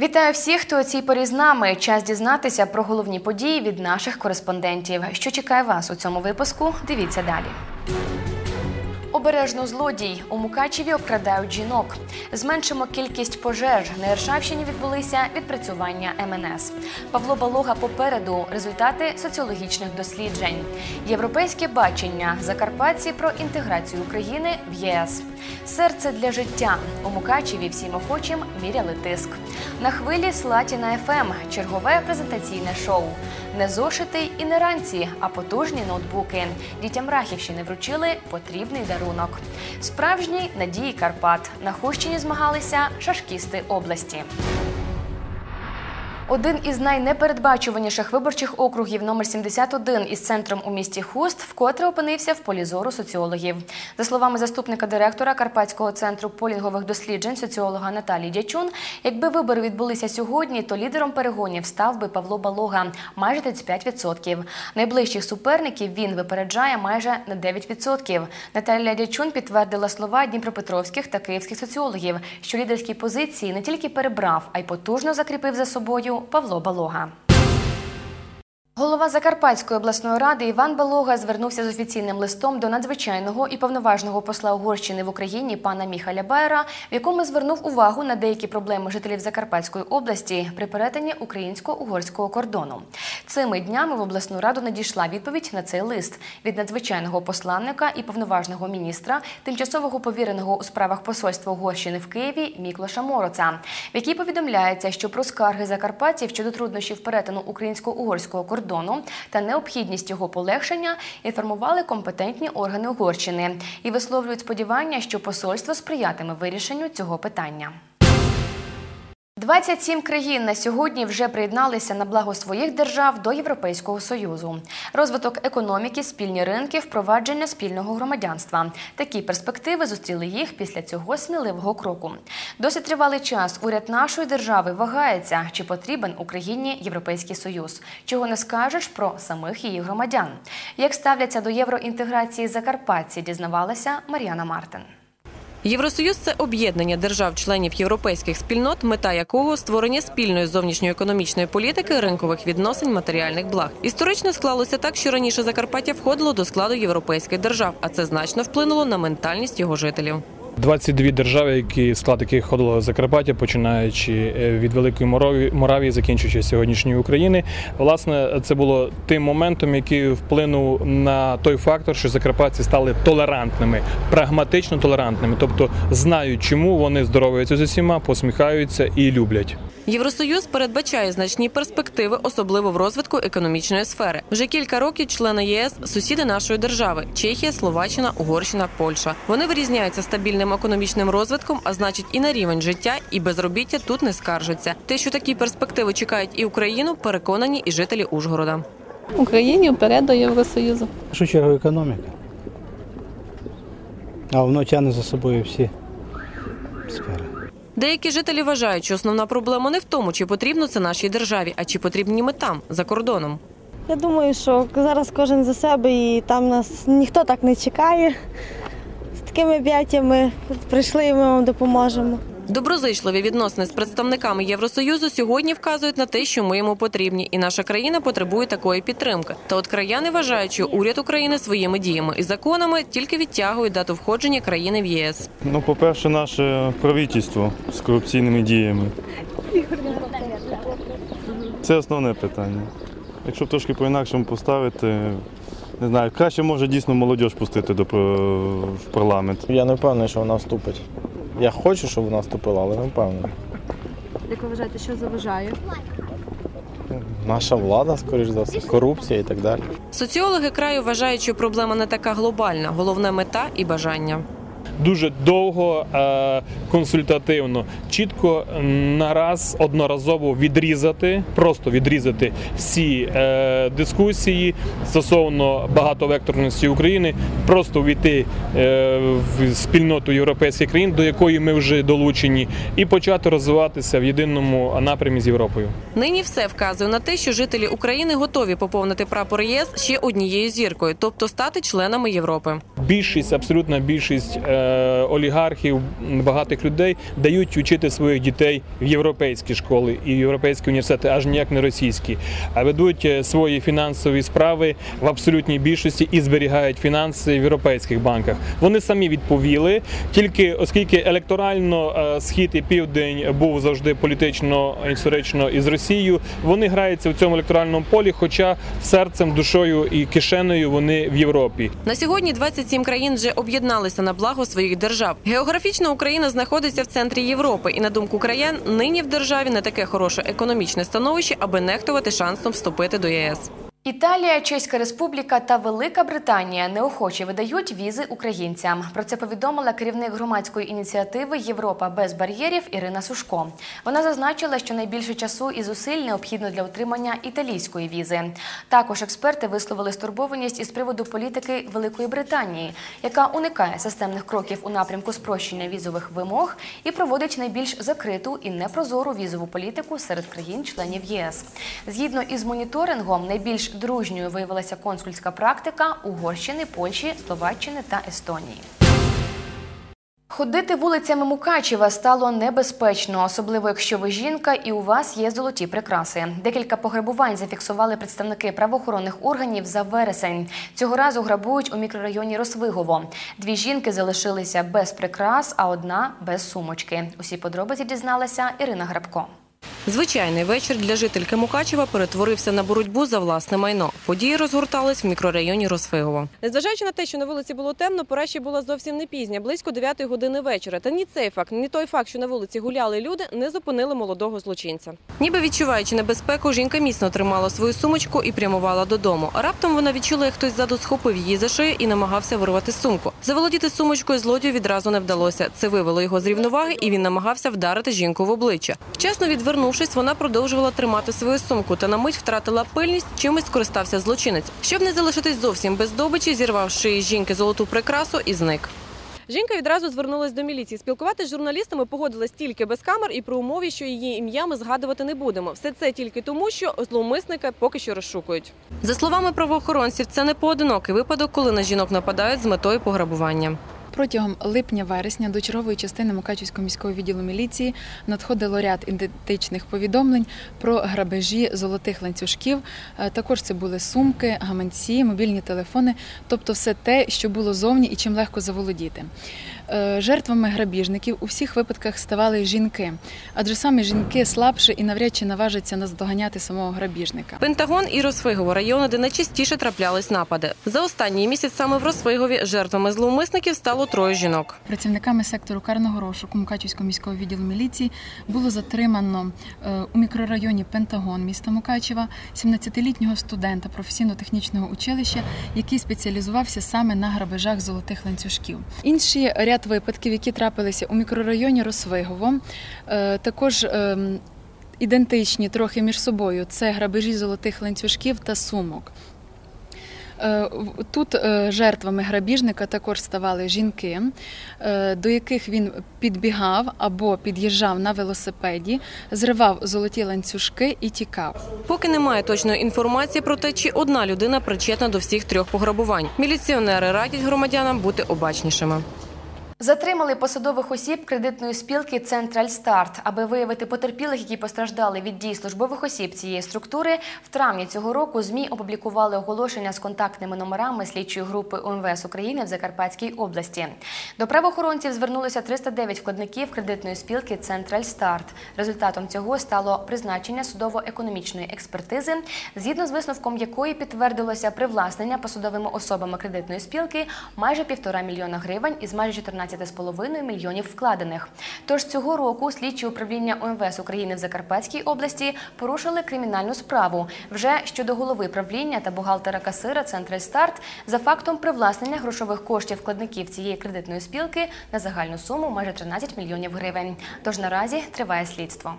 Вітаю всіх, хто у цій порі з нами. Час дізнатися про головні події від наших кореспондентів. Що чекає вас у цьому випуску? Дивіться далі. Обережно злодій у Мукачеві обкрадають жінок. Зменшимо кількість пожеж. На Іршавщині відбулися відпрацювання МНС. Павло Балога попереду. Результати соціологічних досліджень. Європейське бачення. Закарпатці про інтеграцію України в ЄС. Серце для життя. У Мукачеві всім охочим міряли тиск. На хвилі Слатіна ФМ. Чергове презентаційне шоу. Не зошити і не ранці, а потужні ноутбуки. Дітям Рахівщини вручили потрібний дарунок. Справжній надії Карпат. На Хущині змагалися шашкісти області. Один із найнепередбачуваніших виборчих округів номер 71 із центром у місті Хуст вкотре опинився в полі зору соціологів. За словами заступника директора Карпатського центру полінгових досліджень соціолога Наталії Дячун, якби вибори відбулися сьогодні, то лідером перегонів став би Павло Балога майже 35%. Найближчих суперників він випереджає майже на 9%. Наталія Дячун підтвердила слова дніпропетровських та київських соціологів, що лідерські позиції не тільки перебрав, а й потужно закріпив за собою Павло Балога. Голова Закарпатської обласної ради Іван Балога звернувся з офіційним листом до надзвичайного і повноважного посла Угорщини в Україні пана Міхаля Байера, в якому звернув увагу на деякі проблеми жителів Закарпатської області при перетині українсько-угорського кордону. Цими днями в обласну раду надійшла відповідь на цей лист від надзвичайного посланника і повноважного міністра, тимчасового повіреного у справах посольства Угорщини в Києві Міклоша Мороца, в якій повідомляється, що про скарги закарпатців щодо труднощів перетину українсько-угорського кордону кордону та необхідність його полегшення інформували компетентні органи Угорщини і висловлюють сподівання, що посольство сприятиме вирішенню цього питання. 27 країн на сьогодні вже приєдналися на благо своїх держав до Європейського союзу. Розвиток економіки, спільні ринки, впровадження спільного громадянства. Такі перспективи зустріли їх після цього сміливого кроку. Досить тривалий час уряд нашої держави вагається, чи потрібен Україні європейський союз. Чого не скажеш про самих її громадян. Як ставляться до євроінтеграції Закарпатці, дізнавалася Мар'яна Мартин. Євросоюз це об'єднання держав-членів європейських спільнот, мета якого створення спільної зовнішньоекономічної політики, ринкових відносин, матеріальних благ. Історично склалося так, що раніше Закарпаття входило до складу європейських держав, а це значно вплинуло на ментальність його жителів. 22 держави, які склад яких входило Закарпаття, починаючи від Великої Моравії, Моравії, закінчуючи сьогоднішньої України. Власне, це було тим моментом, який вплинув на той фактор, що закарпатці стали толерантними, прагматично толерантними, тобто знають, чому вони здоровуються з усіма, посміхаються і люблять. Євросоюз передбачає значні перспективи, особливо в розвитку економічної сфери. Вже кілька років члени ЄС сусіди нашої держави Чехія, Словаччина, Угорщина, Польща. Вони вирізняються стабільним економічним розвитком, а значить, і на рівень життя, і безробіття тут не скаржаться. Те, що такі перспективи чекають і Україну, переконані і жителі Ужгорода. Україні вперед до Євросоюзу. В першу чергу економіка. А воно тягне за собою всі сфери. Деякі жителі вважають, що основна проблема не в тому, чи потрібно це нашій державі, а чи потрібні ми там за кордоном. Я думаю, що зараз кожен за себе і там нас ніхто так не чекає. Такими об'яттями прийшли і ми вам допоможемо. Доброзичливі відносини з представниками Євросоюзу сьогодні вказують на те, що ми йому потрібні, і наша країна потребує такої підтримки. Та от краяни вважають, що уряд України своїми діями і законами тільки відтягує дату входження країни в ЄС. Ну, по-перше, наше правительство з корупційними діями. Це основне питання. Якщо трошки по-інакшому поставити, не знаю, краще може дійсно молодь пустити до в парламент. Я не впевнений, що вона вступить. Я хочу, щоб вона вступила, але не впевнений. Як ви вважаєте, що заважає? Наша влада, скоріш за все, корупція і так далі. Соціологи краю вважають, що проблема не така глобальна. Головна мета і бажання. Дуже довго, е, консультативно, чітко нараз одноразово відрізати, просто відрізати всі е, дискусії стосовно багатовекторності України, просто війти е, в спільноту європейських країн, до якої ми вже долучені, і почати розвиватися в єдиному напрямі з Європою. Нині все вказує на те, що жителі України готові поповнити прапор ЄС ще однією зіркою, тобто стати членами Європи. Більшість, абсолютна більшість олігархів, багатих людей дають вчити своїх дітей в європейські школи і в європейські університети, аж ніяк не російські, а ведуть е, свої фінансові справи в абсолютній більшості і зберігають фінанси в європейських банках. Вони самі відповіли, тільки оскільки електорально е, схід і південь був завжди політично історично із Росією, вони граються в цьому електоральному полі, хоча серцем, душою і кишенею вони в Європі. На сьогодні 27 країн вже об'єдналися на благо своїх держав. Географічно Україна знаходиться в центрі Європи, і на думку краян, нині в державі не таке хороше економічне становище, аби нехтувати шансом вступити до ЄС. Італія, Чеська Республіка та Велика Британія неохоче видають візи українцям. Про це повідомила керівник громадської ініціативи Європа без бар'єрів Ірина Сушко. Вона зазначила, що найбільше часу і зусиль необхідно для отримання італійської візи. Також експерти висловили стурбованість із приводу політики Великої Британії, яка уникає системних кроків у напрямку спрощення візових вимог і проводить найбільш закриту і непрозору візову політику серед країн-членів ЄС. Згідно із моніторингом, найбільш дружньою виявилася консульська практика Угорщини, Польщі, Словаччини та Естонії. Ходити вулицями Мукачева стало небезпечно, особливо якщо ви жінка і у вас є золоті прикраси. Декілька пограбувань зафіксували представники правоохоронних органів за вересень. Цього разу грабують у мікрорайоні Росвигово. Дві жінки залишилися без прикрас, а одна без сумочки. Усі подробиці дізналася Ірина Грабко. Звичайний вечір для жительки Мукачева перетворився на боротьбу за власне майно. Події розгортались в мікрорайоні Росфигово. Незважаючи на те, що на вулиці було темно, пора ще була зовсім не пізня, близько 9 години вечора. Та ні цей факт, ні той факт, що на вулиці гуляли люди, не зупинили молодого злочинця. Ніби відчуваючи небезпеку, жінка міцно тримала свою сумочку і прямувала додому. А раптом вона відчула, як хтось ззаду схопив її за шию і намагався вирвати сумку. Заволодіти сумочкою злодію відразу не вдалося. Це вивело його з рівноваги, і він намагався вдарити жінку в обличчя. Вчасно відвернувшись, вона продовжувала тримати свою сумку та на мить втратила пильність, чимось скористався злочинець. Щоб не залишитись зовсім без здобичі, зірвав шиї жінки золоту прикрасу і зник. Жінка відразу звернулась до міліції. Спілкуватися з журналістами погодилась тільки без камер і при умові, що її ім'я ми згадувати не будемо. Все це тільки тому, що зловмисника поки що розшукують. За словами правоохоронців, це не поодинокий випадок, коли на жінок нападають з метою пограбування. Протягом липня-вересня до чергової частини Мукачівського міського відділу міліції надходило ряд ідентичних повідомлень про грабежі золотих ланцюжків. Е, Також це були сумки, гаманці, мобільні телефони, тобто все те, що було зовні і чим легко заволодіти. Е, Жертвами грабіжників у всіх випадках ставали жінки, адже саме жінки слабше і навряд чи наважаться наздоганяти самого грабіжника. Пентагон і Росфигово райони, де найчастіше траплялись напади. За останній місяць саме в Росфигові жертвами зловмисників стало троє жінок. Працівниками сектору карного розшуку Мукачівського міського відділу міліції було затримано е, у мікрорайоні Пентагон міста Мукачева 17-літнього студента професійно-технічного училища, який спеціалізувався саме на грабежах золотих ланцюжків. Інший ряд випадків, які трапилися у мікрорайоні Росвигово, е, також ем, ідентичні трохи між собою. Це грабежі золотих ланцюжків та сумок. Е, Тут е, жертвами грабіжника також ставали жінки, до яких він підбігав або під'їжджав на велосипеді, зривав золоті ланцюжки і тікав. Поки немає точної інформації про те, чи одна людина причетна до всіх трьох пограбувань. Міліціонери радять громадянам бути обачнішими. Затримали посадових осіб кредитної спілки Централь Старт, аби виявити потерпілих, які постраждали від дій службових осіб цієї структури. В травні цього року змі опублікували оголошення з контактними номерами слідчої групи УМВС України в Закарпатській області. До правоохоронців звернулося 309 вкладників кредитної спілки Централь Старт. Результатом цього стало призначення судово-економічної експертизи, згідно з висновком якої підтвердилося привласнення посадовими особами кредитної спілки майже півтора мільйона гривень із майже 14,5 мільйонів вкладених. Тож цього року слідчі управління ОМВС України в Закарпатській області порушили кримінальну справу вже щодо голови правління та бухгалтера касира Централь Старт за фактом привласнення грошових коштів вкладників цієї кредитної спілки на загальну суму майже 13 мільйонів гривень. Тож наразі триває слідство.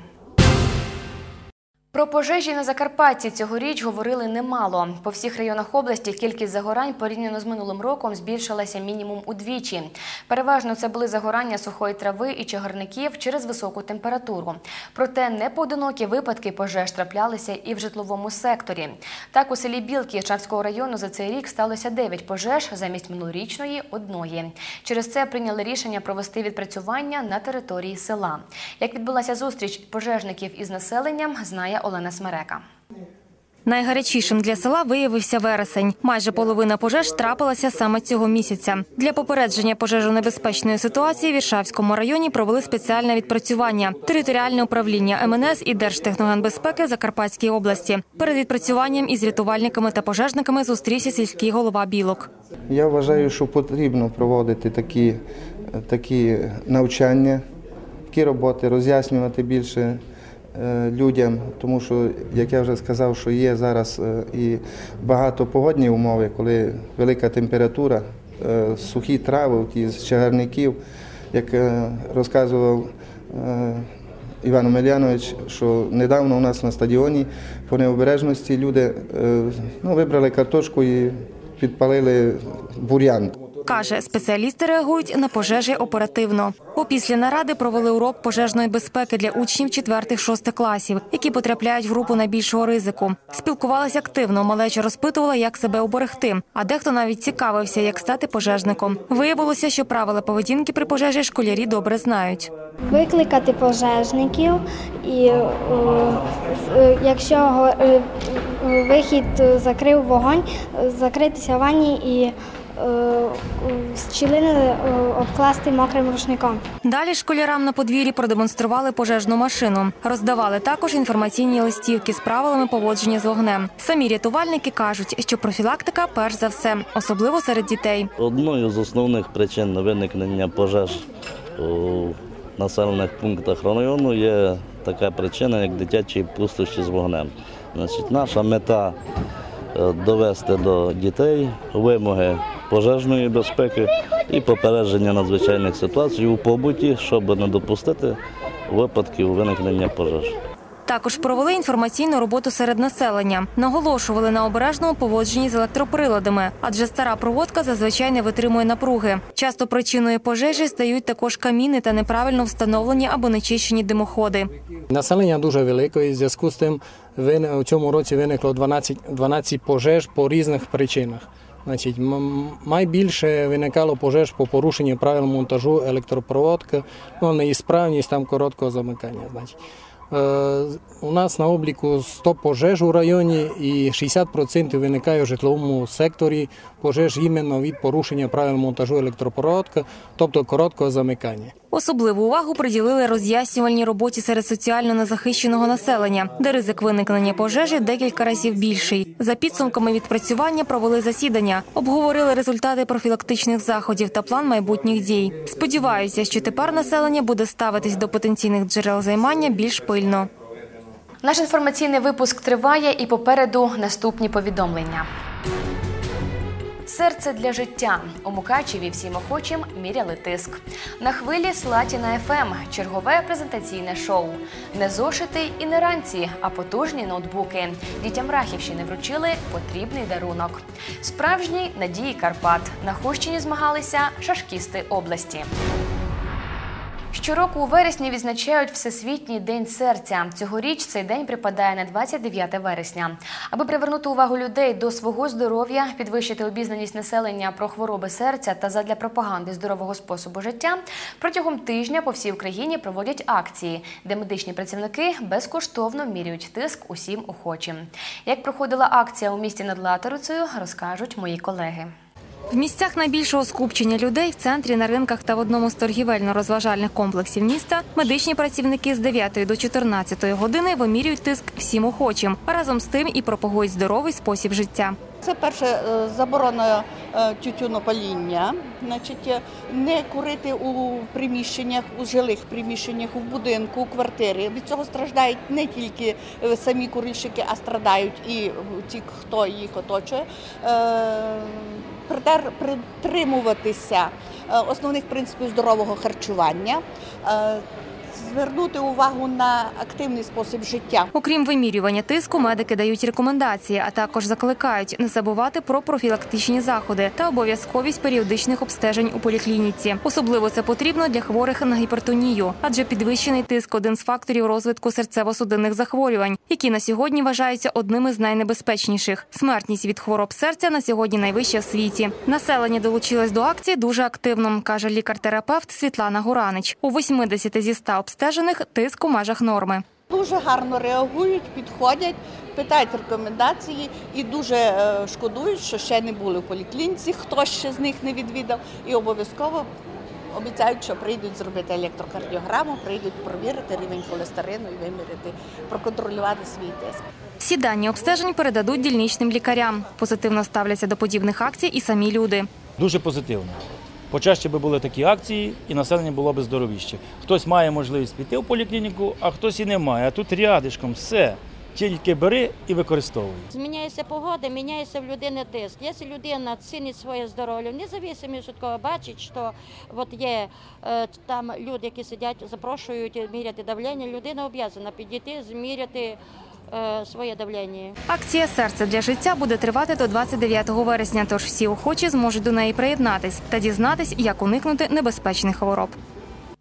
Про пожежі на Закарпатті цьогоріч говорили немало. По всіх районах області кількість загорань порівняно з минулим роком збільшилася мінімум удвічі. Переважно це були загорання сухої трави і чагарників через високу температуру. Проте непоодинокі випадки пожеж траплялися і в житловому секторі. Так, у селі Білки Чарського району за цей рік сталося 9 пожеж замість минулорічної – одної. Через це прийняли рішення провести відпрацювання на території села. Як відбулася зустріч пожежників із населенням, знає Олена Смерека. Найгарячішим для села виявився вересень. Майже половина пожеж трапилася саме цього місяця. Для попередження пожежонебезпечної ситуації в Іршавському районі провели спеціальне відпрацювання. Територіальне управління МНС і Держтехногенбезпеки Закарпатській області. Перед відпрацюванням із рятувальниками та пожежниками зустрівся сільський голова Білок. Я вважаю, що потрібно проводити такі, такі навчання, такі роботи, роз'яснювати більше людям, тому що, як я вже сказав, що є зараз е, і багато погодні умови, коли велика температура, е, сухі трави ті з чагарників, як е, розказував е, Іван Омелянович, що недавно у нас на стадіоні по необережності люди е, ну, вибрали картошку і підпалили бур'ян. Каже, спеціалісти реагують на пожежі оперативно. Опісля наради провели урок пожежної безпеки для учнів 4-6 класів, які потрапляють в групу найбільшого ризику. Спілкувалися активно, малеча розпитувала, як себе оберегти, а дехто навіть цікавився, як стати пожежником. Виявилося, що правила поведінки при пожежі школярі добре знають. Викликати пожежників, і е, е, якщо е, вихід закрив вогонь, закритися в ванні і щілини е, обкласти мокрим рушником. Далі школярам на подвір'ї продемонстрували пожежну машину. Роздавали також інформаційні листівки з правилами поводження з вогнем. Самі рятувальники кажуть, що профілактика перш за все, особливо серед дітей. Одною з основних причин виникнення пожеж у населених пунктах району є така причина, як дитячі пустощі з вогнем. Значить, наша мета е, довести до дітей вимоги пожежної безпеки і попередження надзвичайних ситуацій у побуті, щоб не допустити випадків виникнення пожеж. Також провели інформаційну роботу серед населення. Наголошували на обережному поводженні з електроприладами, адже стара проводка зазвичай не витримує напруги. Часто причиною пожежі стають також каміни та неправильно встановлені або нечищені димоходи. Населення дуже велике, і в зв'язку з тим у цьому році виникло 12, 12 пожеж по різних причинах. Значить, найбільше виникало пожеж по порушенню правил монтажу електропроводки, ну, неісправність там короткого замикання. Значить. Е, У нас на обліку 100 пожеж у районі і 60% виникає в житловому секторі пожеж іменно від порушення правил монтажу електропроводки, тобто короткого замикання. Особливу увагу приділили роз'яснювальній роботі серед соціально незахищеного населення, де ризик виникнення пожежі декілька разів більший. За підсумками відпрацювання провели засідання, обговорили результати профілактичних заходів та план майбутніх дій. Сподіваюся, що тепер населення буде ставитись до потенційних джерел займання більш пильно. Наш інформаційний випуск триває і попереду наступні повідомлення. Серце для життя у Мукачеві всім охочим міряли тиск. На хвилі Слатіна ФМ чергове презентаційне шоу. Не зошити і не ранці, а потужні ноутбуки. Дітям Рахівщини вручили потрібний дарунок. Справжній надії Карпат. На Хущині змагалися шашкісти області. Щороку у вересні відзначають Всесвітній день серця. Цьогоріч цей день припадає на 29 вересня. Аби привернути увагу людей до свого здоров'я, підвищити обізнаність населення про хвороби серця та задля пропаганди здорового способу життя, протягом тижня по всій Україні проводять акції, де медичні працівники безкоштовно міряють тиск усім охочим. Як проходила акція у місті над Латерицею, розкажуть мої колеги. В місцях найбільшого скупчення людей в центрі, на ринках та в одному з торгівельно-розважальних комплексів міста медичні працівники з 9 до 14 години вимірюють тиск всім охочим, разом з тим і пропагують здоровий спосіб життя. Це перше е, заборона е, тютюнопаління, значить, е, не курити у приміщеннях, у жилих приміщеннях, у будинку, у квартирі. Від цього страждають не тільки самі курильщики, а страдають і ті, хто їх оточує. Е, Притримуватися е, основних принципів здорового харчування. Звернути увагу на активний спосіб життя. Окрім вимірювання тиску, медики дають рекомендації, а також закликають не забувати про профілактичні заходи та обов'язковість періодичних обстежень у поліклініці. Особливо це потрібно для хворих на гіпертонію, адже підвищений тиск один з факторів розвитку серцево-судинних захворювань, які на сьогодні вважаються одними з найнебезпечніших. Смертність від хвороб серця на сьогодні найвища в світі. Населення долучилось до акції дуже активно, каже лікар-терапевт Світлана Гуранич. У 80 зі 100 обстежених тиск у межах норми. Дуже гарно реагують, підходять, питають рекомендації і дуже е, шкодують, що ще не були в поліклініці, хто ще з них не відвідав, і обов'язково обіцяють, що прийдуть зробити електрокардіограму, прийдуть провірити рівень холестерину і виміряти, проконтролювати свій тиск. Всі дані обстежень передадуть дільничним лікарям. Позитивно ставляться до подібних акцій і самі люди. Дуже позитивно. Почаще би були такі акції, і населення було б здоровіще. Хтось має можливість піти в поліклініку, а хтось і не має. А тут рядишком все. Тільки бери і використовуй. Зміняється погода, міняється в людини тиск. Якщо людина цінить своє здоров'я, незалежно від того, бачить, що от є е, там люди, які сидять, запрошують міряти давлення, людина обов'язана підійти, зміряти своє давлення. Акція Серце для життя буде тривати до 29 вересня. Тож всі охочі зможуть до неї приєднатись та дізнатись, як уникнути небезпечних хвороб.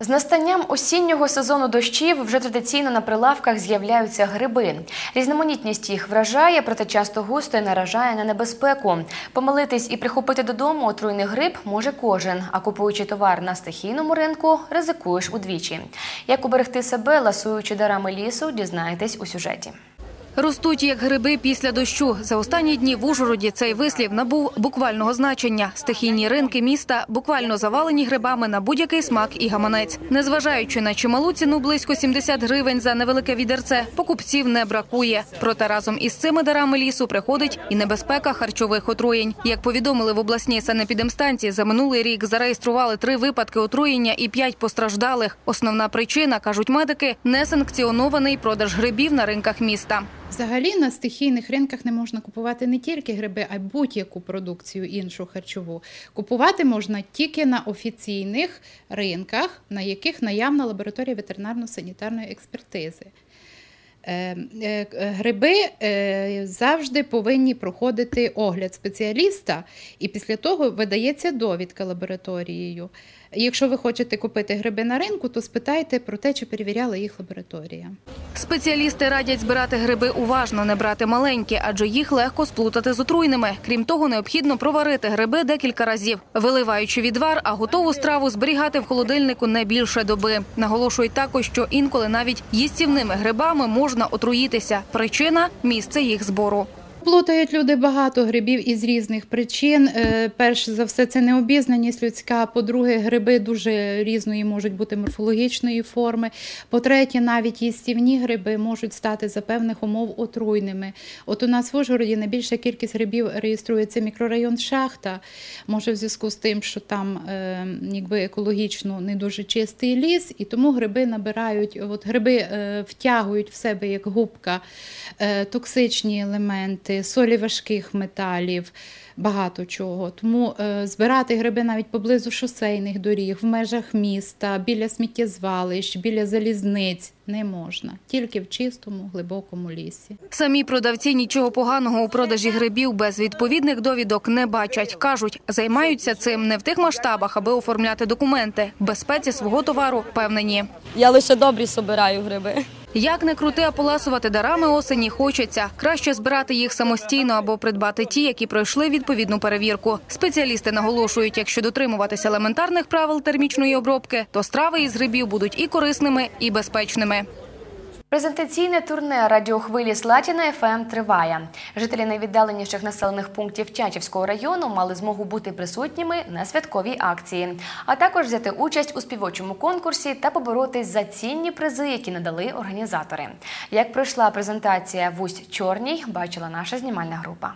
З настанням осіннього сезону дощів вже традиційно на прилавках з'являються гриби. Різноманітність їх вражає, проте часто густо і наражає на небезпеку. Помилитись і прихопити додому отруйний гриб може кожен. А купуючи товар на стихійному ринку, ризикуєш удвічі. Як уберегти себе, ласуючи дарами лісу, дізнаєтесь у сюжеті. Ростуть як гриби після дощу. За останні дні в Ужгороді цей вислів набув буквального значення. Стихійні ринки міста буквально завалені грибами на будь-який смак і гаманець. Незважаючи на чималу ціну близько 70 гривень за невелике відерце, покупців не бракує. Проте разом із цими дарами лісу приходить і небезпека харчових отруєнь. Як повідомили в обласній санепідемстанції, за минулий рік зареєстрували три випадки отруєння і п'ять постраждалих. Основна причина, кажуть медики, несанкціонований продаж грибів на ринках міста. Взагалі на стихійних ринках не можна купувати не тільки гриби, а й будь-яку продукцію іншу харчову. Купувати можна тільки на офіційних ринках, на яких наявна лабораторія ветеринарно-санітарної експертизи. Е, е, Гриби е, завжди повинні проходити огляд спеціаліста, і після того видається довідка лабораторією. Якщо ви хочете купити гриби на ринку, то спитайте про те, чи перевіряла їх лабораторія. Спеціалісти радять збирати гриби уважно, не брати маленькі, адже їх легко сплутати з отруйними. Крім того, необхідно проварити гриби декілька разів, виливаючи відвар, а готову страву зберігати в холодильнику не більше доби. Наголошують також, що інколи навіть їстівними грибами можна отруїтися. Причина місце їх збору. Плутають люди багато грибів із різних причин. Е, Перш за все, це необізнаність людська. По-друге, гриби дуже різної можуть бути морфологічної форми. По-третє, навіть їстівні гриби можуть стати за певних умов отруйними. От у нас в Ужгороді найбільша кількість грибів реєструється мікрорайон Шахта. Може, в зв'язку з тим, що там е, якби екологічно не дуже чистий ліс, і тому гриби набирають, от гриби е, втягують в себе як губка токсичні елементи солі важких металів, багато чого. Тому е, збирати гриби навіть поблизу шосейних доріг, в межах міста, біля сміттєзвалищ, біля залізниць не можна, тільки в чистому, глибокому лісі. Самі продавці нічого поганого у продажі грибів без відповідних довідок не бачать. кажуть, займаються цим не в тих масштабах, аби оформляти документи. Безпеці свого товару впевнені. Я лише добрі собираю гриби. Як не крути, а поласувати дарами осені хочеться. Краще збирати їх самостійно або придбати ті, які пройшли відповідну перевірку. Спеціалісти наголошують, якщо дотримуватися елементарних правил термічної обробки, то страви із грибів будуть і корисними, і безпечними. Презентаційне турне радіохвилі Слатіна ФМ триває. Жителі найвіддаленіших населених пунктів Чачівського району мали змогу бути присутніми на святковій акції, а також взяти участь у співочому конкурсі та поборотись за цінні призи, які надали організатори. Як пройшла презентація в Усть Чорній, бачила наша знімальна група.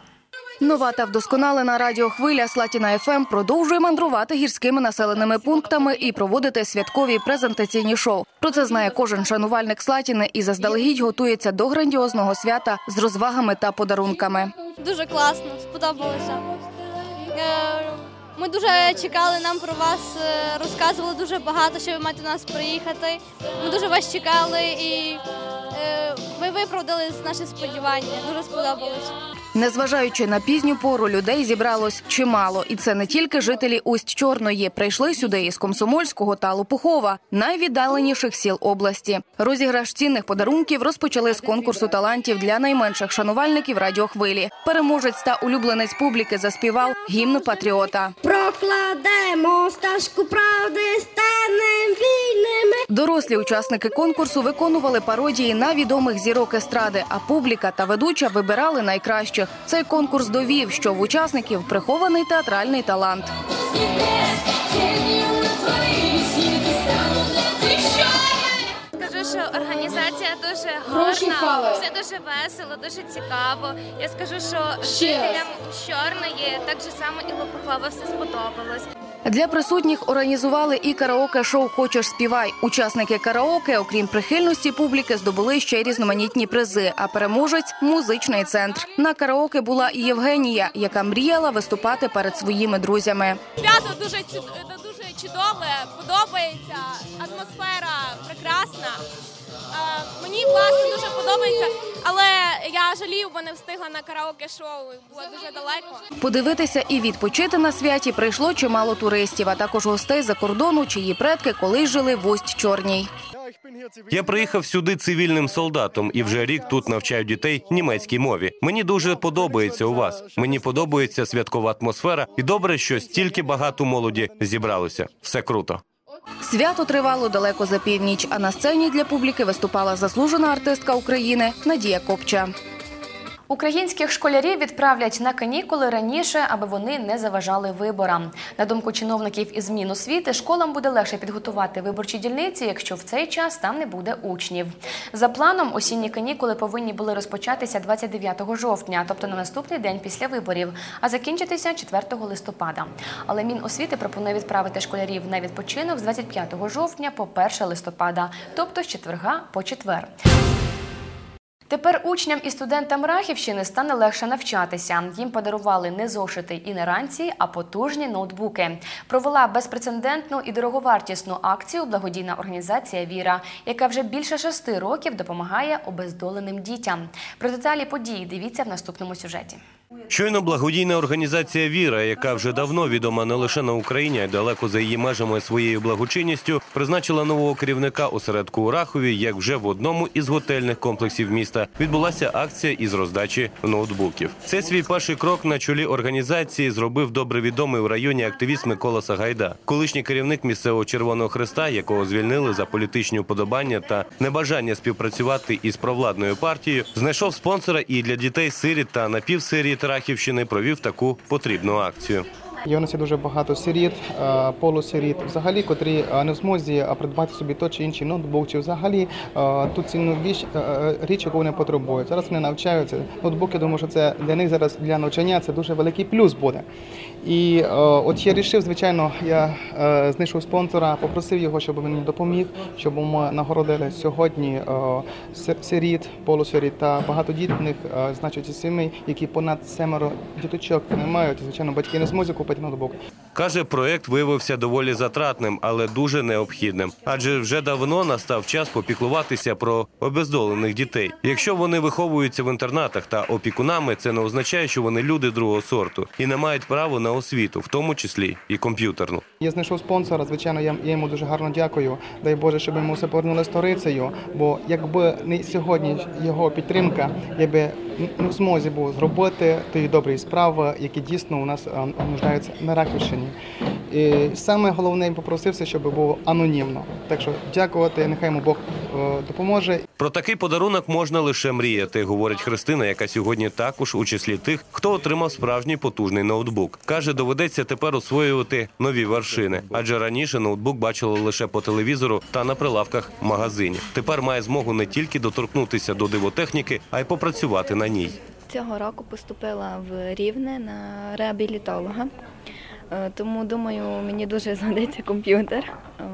Нова та вдосконалена радіохвиля Слатіна ФМ продовжує мандрувати гірськими населеними пунктами і проводити святкові презентаційні шоу. Про це знає кожен шанувальник Слатіни і заздалегідь готується до грандіозного свята з розвагами та подарунками. Дуже класно, сподобалося. Е, Ми дуже чекали, нам про вас е, розказували дуже багато, що ви маєте нас приїхати. Ми дуже вас чекали і е, ви виправдали наші сподівання. Дуже сподобалось. Незважаючи на пізню пору, людей зібралось чимало, і це не тільки жителі Усть Чорної. Прийшли сюди із Комсомольського та Лопухова, найвіддаленіших сіл області. Розіграш цінних подарунків розпочали з конкурсу талантів для найменших шанувальників радіохвилі. Переможець та улюбленець публіки заспівав гімн патріота. Прокладемо стежку правди, станем вільними. Дорослі учасники конкурсу виконували пародії на відомих зірок естради, а публіка та ведуча вибирали Цей конкурс довів, що в учасників прихований театральний талант. Скажу, що організація дуже гарна, все дуже весело, дуже цікаво. Я скажу, що Ще жителям чорної так же само і Лопухова все сподобалось. Для присутніх організували і караоке-шоу Хочеш співай. Учасники караоке, окрім прихильності публіки, здобули ще й різноманітні призи. А переможець музичний центр. На караоке була і Євгенія, яка мріяла виступати перед своїми друзями. Свято дуже чудове, подобається, атмосфера прекрасна. Мені власне дуже подобається, але я жалію, бо не встигла на караоке шоу. Було дуже далеко. Подивитися і відпочити на святі прийшло чимало туристів, а також гостей за кордону, чиї предки колись жили в Усть Чорній. Я приїхав сюди цивільним солдатом і вже рік тут навчаю дітей німецькій мові. Мені дуже подобається у вас. Мені подобається святкова атмосфера, і добре, що стільки багато молоді зібралося. Все круто. Свято тривало далеко за північ, а на сцені для публіки виступала заслужена артистка України Надія Копча. Українських школярів відправлять на канікули раніше, аби вони не заважали виборам. На думку чиновників із Міносвіти, школам буде легше підготувати виборчі дільниці, якщо в цей час там не буде учнів. За планом, осінні канікули повинні були розпочатися 29 жовтня, тобто на наступний день після виборів, а закінчитися 4 листопада. Але Міносвіти пропонує відправити школярів на відпочинок з 25 жовтня по 1 листопада, тобто з четверга по четвер. Тепер учням і студентам Рахівщини стане легше навчатися. Їм подарували не зошити і не ранці, а потужні ноутбуки. Провела безпрецедентну і дороговартісну акцію благодійна організація Віра, яка вже більше шести років допомагає обездоленим дітям. Про деталі події дивіться в наступному сюжеті. Щойно благодійна організація Віра, яка вже давно відома не лише на Україні, а й далеко за її межами своєю благочинністю, призначила нового керівника осередку у Рахові, як вже в одному із готельних комплексів міста. Відбулася акція із роздачі ноутбуків. Це свій перший крок на чолі організації зробив добре відомий у районі активіст Микола Сагайда, колишній керівник місцевого Червоного Христа, якого звільнили за політичні уподобання та небажання співпрацювати із провладною партією, знайшов спонсора і для дітей сиріт та напівсиріт Рахівщини провів таку потрібну акцію. Є у нас є дуже багато сиріт, е, полусиріт, взагалі, котрі е, не в змозі е, придбати собі то чи інший ноутбук, чи взагалі ту цінну е, річ, яку вони потребують. Зараз вони навчаються. Ноутбук, думаю, що це для них зараз для навчання це дуже великий плюс буде. І е, от я вирішив, звичайно, я е, знайшов спонсора, попросив його, щоб він допоміг, щоб ми нагородили сьогодні е, сиріт, полусиріт та багатодітних, значить, сімей, які понад семеро діточок не мають. Звичайно, батьки не зможуть купити ноутбук. Каже, проект виявився доволі затратним, але дуже необхідним. Адже вже давно настав час попіклуватися про обездолених дітей. Якщо вони виховуються в інтернатах та опікунами, це не означає, що вони люди другого сорту і не мають права на освіту, в тому числі і комп'ютерну. Я знайшов спонсора. Звичайно, я, йому дуже гарно дякую. Дай Боже, щоб йому все повернули сторицею. Бо якби не сьогодні його підтримка, я би в змозі був зробити ті добрі справи, які дійсно у нас е, нуждаються на Рахівщині. І саме головне я попросився, щоб було анонімно. Так що дякувати, нехай йому Бог е, допоможе. Про такий подарунок можна лише мріяти, говорить Христина, яка сьогодні також у числі тих, хто отримав справжній потужний ноутбук. Каже, доведеться тепер освоювати нові вершини, адже раніше ноутбук бачили лише по телевізору та на прилавках магазинів. Тепер має змогу не тільки доторкнутися до дивотехніки, а й попрацювати на ній. Цього року поступила в Рівне на реабілітолога, тому думаю, мені дуже згодиться комп'ютер е,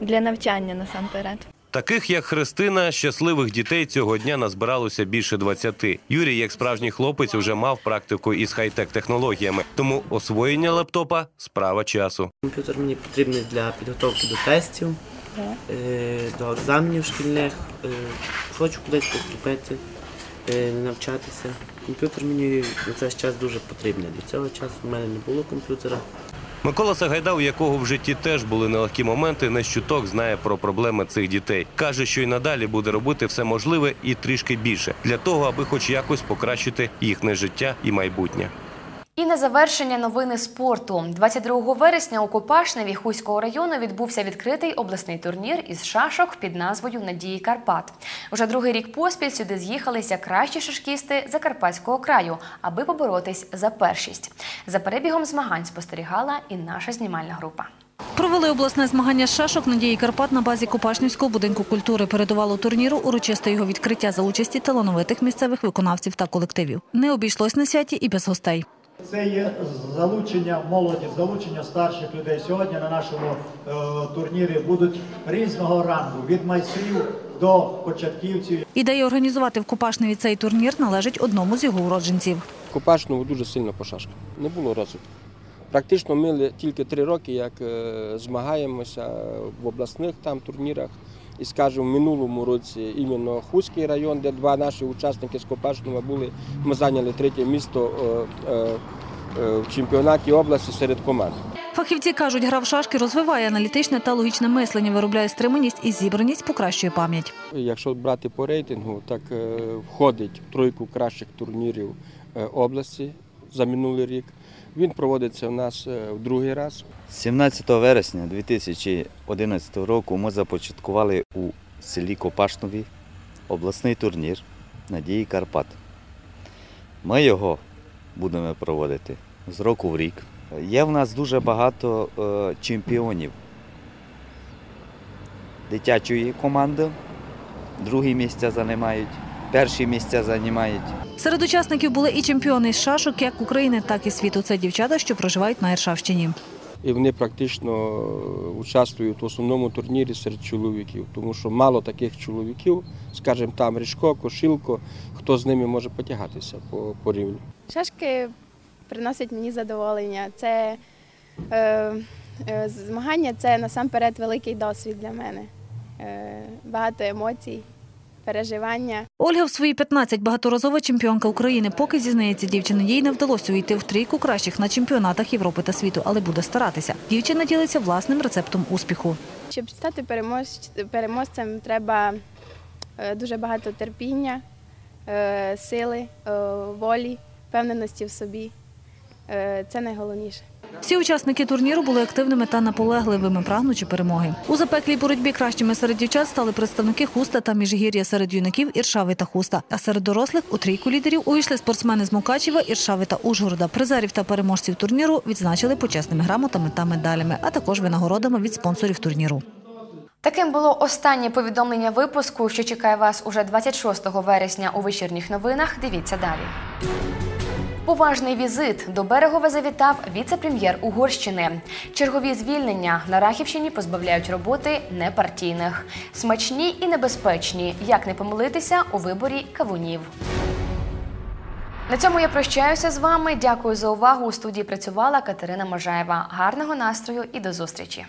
для навчання насамперед. Таких як Христина, щасливих дітей цього дня назбиралося більше 20. Юрій, як справжній хлопець, уже мав практику із хай-тек технологіями, тому освоєння лептопа справа часу. Комп'ютер мені потрібний для підготовки до тестів, е, до екзаменів шкільних. Е, Хочу кудись поступити, е, навчатися. Комп'ютер мені на цей час дуже потрібний. До цього часу в мене не було комп'ютера. Микола Сагайда, у якого в житті теж були нелегкі моменти, не щуток знає про проблеми цих дітей. Каже, що й надалі буде робити все можливе і трішки більше для того, аби хоч якось покращити їхнє життя і майбутнє. І на завершення новини спорту. 22 вересня у Копашневі Хуського району відбувся відкритий обласний турнір із шашок під назвою Надії Карпат. Уже другий рік поспіль сюди з'їхалися кращі шашкісти Закарпатського краю, аби поборотись за першість. За перебігом змагань спостерігала і наша знімальна група. Провели обласне змагання з шашок Надії Карпат на базі Купашнівського будинку культури. Передувало турніру урочисте його відкриття за участі талановитих місцевих виконавців та колективів. Не обійшлось на святі і без гостей. Це є залучення молоді, залучення старших людей. Сьогодні на нашому е, турнірі будуть різного рангу від майстрів до початківців. Ідея організувати в Купашневі цей турнір належить одному з його уродженців. Купашному дуже сильно по шашках. Не було розвитку. Практично ми тільки три роки, як е, змагаємося в обласних там турнірах. І скажімо, в минулому році іменно Хуський район, де два наші учасники з Копашного були, ми зайняли третє місто е, е, в чемпіонаті області серед команд. Фахівці кажуть, гра в шашки розвиває аналітичне та логічне мислення, виробляє стриманість і зібраність, покращує пам'ять. Якщо брати по рейтингу, так входить в тройку кращих турнірів області за минулий рік. Він проводиться у нас е, в другий раз. 17 вересня 2011 року ми започаткували у селі Копашнові обласний турнір Надії Карпат. Ми його будемо проводити з року в рік. Є в нас дуже багато е, чемпіонів дитячої команди, другі місця займають, перші місця займають. Серед учасників були і чемпіони з шашок як України, так і світу. Це дівчата, що проживають на Іршавщині. І вони практично участвують в основному турнірі серед чоловіків, тому що мало таких чоловіків, скажімо, там Ріжко, Кошилко, хто з ними може потягатися по, по рівню. Шашки приносять мені задоволення. Це е, е, змагання це насамперед великий досвід для мене. Е, багато емоцій, переживання. Ольга в свої 15 багаторазова чемпіонка України. Поки зізнається дівчина, їй не вдалося увійти в трійку кращих на чемпіонатах Європи та світу, але буде старатися. Дівчина ділиться власним рецептом успіху. Щоб стати перемож- переможцем, треба е, дуже багато терпіння, е, сили, е, волі, впевненості в собі. Це найголовніше. Всі учасники турніру були активними та наполегливими, прагнучи перемоги. У запеклій боротьбі кращими серед дівчат стали представники хуста та міжгір'я серед юнаків Іршави та хуста. А серед дорослих у трійку лідерів увійшли спортсмени з Мукачева, Іршави та Ужгорода. Призерів та переможців турніру відзначили почесними грамотами та медалями, а також винагородами від спонсорів турніру. Таким було останнє повідомлення випуску, що чекає вас уже 26 вересня у вечірніх новинах. Дивіться далі. Поважний візит до Берегова завітав віце-прем'єр Угорщини. Чергові звільнення на Рахівщині позбавляють роботи непартійних. Смачні і небезпечні. Як не помилитися у виборі кавунів. На цьому я прощаюся з вами. Дякую за увагу. У студії працювала Катерина Можаєва. Гарного настрою і до зустрічі.